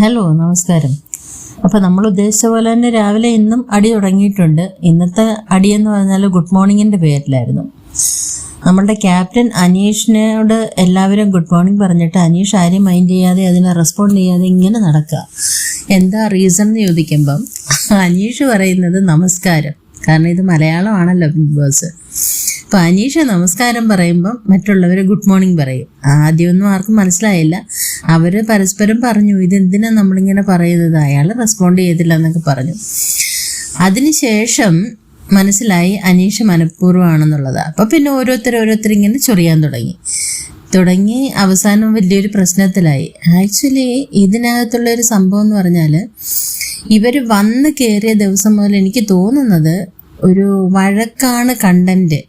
Hello നമസ്കാരം. അപ്പോൾ നമ്മൾ ഉദ്ദേശിച്ച പോലെ തന്നെ രാവിലെ ഇന്നും അടി തുടങ്ങിയിട്ടുണ്ട്. ഇന്നത്തെ അടി എന്ന് പറഞ്ഞാൽ ഗുഡ് മോർണിംഗിന്റെ പേരിലായിരുന്നു. നമ്മളുടെ ക്യാപ്റ്റൻ അനീഷിനോട് എല്ലാവരും ഗുഡ് മോർണിംഗ് പറഞ്ഞിട്ട് അനീഷ് ആരെയും മൈൻഡ് ചെയ്യാതെ അതിനെ റെസ്പോണ്ട് ചെയ്യാതെ ഇങ്ങനെ നടക്കുക. എന്താ റീസൺ എന്ന് ചോദിക്കുമ്പം അനീഷ് പറയുന്നത് നമസ്കാരം. കാരണം ഇത് മലയാളമാണല്ലോ ബിഗ് ബോസ് അനീഷ നമസ്കാരം പറയുമ്പം മറ്റുള്ളവർ ഗുഡ് മോർണിംഗ് പറയും. ആദ്യമൊന്നും ആർക്കും മനസ്സിലായില്ല. അവർ പരസ്പരം പറഞ്ഞു ഇതെന്തിനാ നമ്മളിങ്ങനെ പറയുന്നത്? അയാൾ റെസ്പോണ്ട് ചെയ്തില്ല എന്നൊക്കെ പറഞ്ഞു. അതിനുശേഷം മനസ്സിലായി അനീഷ് മനഃപൂർവമാണെന്നുള്ളത്. അപ്പോൾ പിന്നെ ഓരോരുത്തർ ഓരോരുത്തർ ഇങ്ങനെ ചൊറിയാൻ തുടങ്ങി. തുടങ്ങി അവസാനം വലിയൊരു പ്രശ്നത്തിലായി. ആക്ച്വലി ഇതിനകത്തുള്ള ഒരു സംഭവം എന്ന് പറഞ്ഞാൽ ഇവർ വന്ന് കയറിയ ദിവസം മുതൽ എനിക്ക് തോന്നുന്നത് ഒരു വഴക്കാണ് കണ്ടന്റ്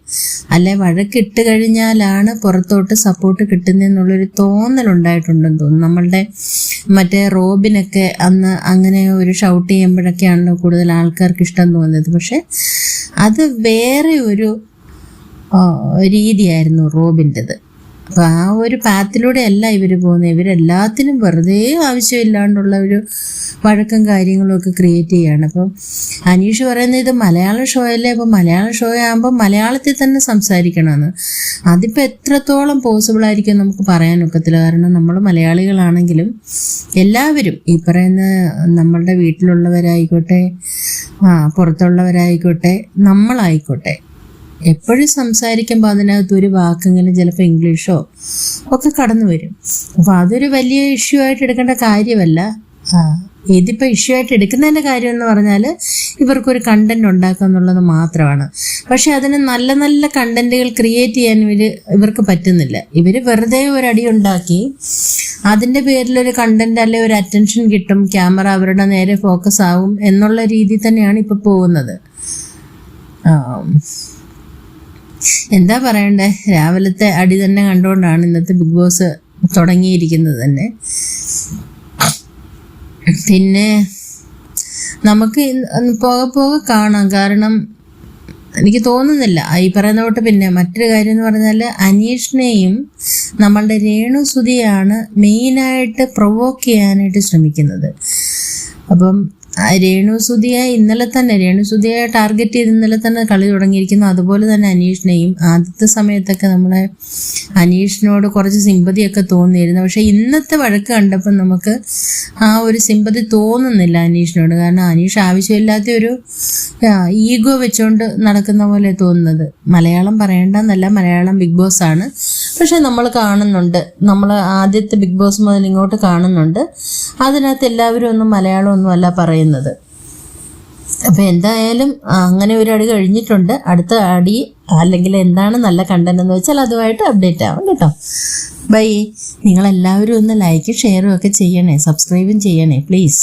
അല്ലെ വഴക്കിട്ട് കഴിഞ്ഞാലാണ് പുറത്തോട്ട് സപ്പോർട്ട് കിട്ടുന്നതെന്നുള്ളൊരു തോന്നലുണ്ടായിട്ടുണ്ടെന്ന് തോന്നുന്നു. നമ്മളുടെ മറ്റേ റോബിനൊക്കെ അന്ന് അങ്ങനെ ഒരു ഷൗട്ട് ചെയ്യുമ്പോഴൊക്കെയാണല്ലോ കൂടുതൽ ആൾക്കാർക്ക് ഇഷ്ടം തോന്നുന്നത് പക്ഷെ അത് വേറെ ഒരു രീതിയായിരുന്നു റോബിന്റെത്. അപ്പം ആ ഒരു പാത്തിലൂടെ അല്ല ഇവർ പോകുന്നത്. ഇവരെല്ലാത്തിനും വെറുതെ ആവശ്യമില്ലാണ്ടുള്ള ഒരു വഴക്കം കാര്യങ്ങളും ഒക്കെ ക്രിയേറ്റ് ചെയ്യാണ്. അപ്പം അനീഷ് പറയുന്നത് ഇത് മലയാള ഷോ അല്ലേ? അപ്പം മലയാള ഷോ ആകുമ്പോൾ മലയാളത്തിൽ തന്നെ സംസാരിക്കണമെന്ന്. അതിപ്പോൾ എത്രത്തോളം പോസിബിൾ ആയിരിക്കും നമുക്ക് പറയാനൊക്കത്തില്ല കാരണം നമ്മൾ മലയാളികളാണെങ്കിലും എല്ലാവരും ഈ പറയുന്ന നമ്മളുടെ വീട്ടിലുള്ളവരായിക്കോട്ടെ പുറത്തുള്ളവരായിക്കോട്ടെ നമ്മളായിക്കോട്ടെ എപ്പോഴും സംസാരിക്കുമ്പോൾ അതിനകത്ത് ഒരു വാക്കെങ്കിലും ചിലപ്പോൾ ഇംഗ്ലീഷോ ഒക്കെ കടന്നു വരും. അപ്പോൾ അതൊരു വലിയ ഇഷ്യൂ ആയിട്ട് എടുക്കേണ്ട കാര്യമല്ല. ഇതിപ്പോൾ ഇഷ്യൂ ആയിട്ട് എടുക്കുന്നതിന്റെ കാര്യം എന്ന് പറഞ്ഞാൽ ഇവർക്കൊരു കണ്ടന്റ് ഉണ്ടാക്കുക എന്നുള്ളത് മാത്രമാണ്. പക്ഷെ അതിന് നല്ല നല്ല കണ്ടന്റുകൾ ക്രിയേറ്റ് ചെയ്യാൻ ഇവർ ഇവർക്ക് പറ്റുന്നില്ല. ഇവർ വെറുതെ ഒരടി ഉണ്ടാക്കി അതിന്റെ ഒരു കണ്ടന്റ് അല്ലെ ഒരു അറ്റൻഷൻ കിട്ടും ക്യാമറ അവരുടെ നേരെ ഫോക്കസ് ആവും എന്നുള്ള രീതിയിൽ തന്നെയാണ് ഇപ്പോൾ പോകുന്നത്. ആ എന്താ പറയണ്ടേ? രാവിലത്തെ അടി തന്നെ കണ്ടുകൊണ്ടാണ് ഇന്നത്തെ ബിഗ് ബോസ് തുടങ്ങിയിരിക്കുന്നത് തന്നെ. പിന്നെ നമുക്ക് പോക പോകെ കാണാം. കാരണം എനിക്ക് തോന്നുന്നില്ല. ഈ പറയുന്ന തൊട്ട് പിന്നെ മറ്റൊരു കാര്യം എന്ന് പറഞ്ഞാൽ അനീഷിനെയും നമ്മളുടെ രേണു സുധിയാണ് മെയിനായിട്ട് പ്രൊവോക്ക് ചെയ്യാനായിട്ട് ശ്രമിക്കുന്നത്. അപ്പം ആ രേണു ഇന്നലെ തന്നെ രേണു സുധിയെ ടാർഗറ്റ് ചെയ്ത് ഇന്നലെ തന്നെ കളി തുടങ്ങിയിരിക്കുന്നു. അതുപോലെ തന്നെ അനീഷിനെയും ആദ്യത്തെ സമയത്തൊക്കെ നമ്മളെ അനീഷിനോട് കുറച്ച് സിമ്പതിയൊക്കെ തോന്നിയിരുന്നു. പക്ഷെ ഇന്നത്തെ വഴക്ക് കണ്ടപ്പോൾ നമുക്ക് ആ ഒരു സിമ്പതി തോന്നുന്നില്ല അനീഷിനോട്. കാരണം അനീഷ് ആവശ്യമില്ലാത്ത ഒരു ഈഗോ വെച്ചുകൊണ്ട് നടക്കുന്ന പോലെ തോന്നുന്നത്. മലയാളം പറയേണ്ടെന്നല്ല മലയാളം ബിഗ് ബോസ് ആണ്. പക്ഷെ നമ്മൾ കാണുന്നുണ്ട്. നമ്മൾ ആദ്യത്തെ ബിഗ് ബോസ് മുതൽ ഇങ്ങോട്ട് കാണുന്നുണ്ട്. അതിനകത്ത് എല്ലാവരും ഒന്നും മലയാളം ഒന്നും അല്ല പറയുന്നത്. അപ്പൊ എന്തായാലും അങ്ങനെ ഒരു അടി കഴിഞ്ഞിട്ടുണ്ട്. അടുത്ത അടി അല്ലെങ്കിൽ എന്താണ് നല്ല കണ്ടന്റ് എന്ന് വെച്ചാൽ അതുമായിട്ട് അപ്ഡേറ്റ് ആവും കേട്ടോ. ബൈ നിങ്ങളെല്ലാവരും ഒന്ന് ലൈക്ക് ഷെയറും ഒക്കെ ചെയ്യണേ. സബ്സ്ക്രൈബും ചെയ്യണേ പ്ലീസ്